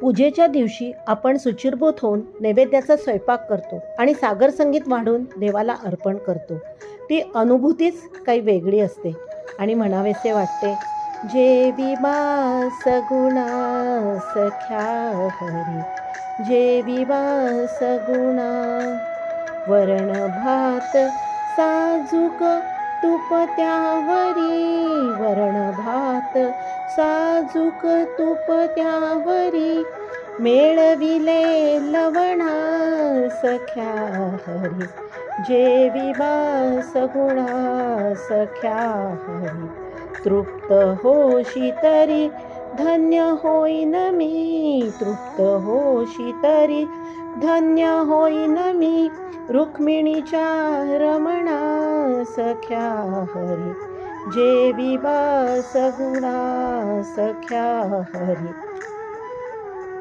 पूजेच्या दिवशी आपण सुचिरभूत होऊन नैवेद्याचा स्वयंपाक करतो आणि सागर संगीत वाढून देवाला अर्पण करतो. ती अनुभूतीच काही वेगळी असते. आणि म्हणावेसे वाटते जेवी मा सगुणा सख्या हरी जेवी मा सगुणा वरण भात साजूक तुपत्यावरी वरण भात साजूक तूप त्यावरी मेळविले लवणा सख्या हरी. जेवी बास गुणा सख्या हरी. तृप्त होशी तरी धन्य होईन मी. तृप्त होशी तरी धन्य होईन मी. रुक्मिणीच्या रमणा सख्या हरी. जे विवास गुणा सख्या हरी।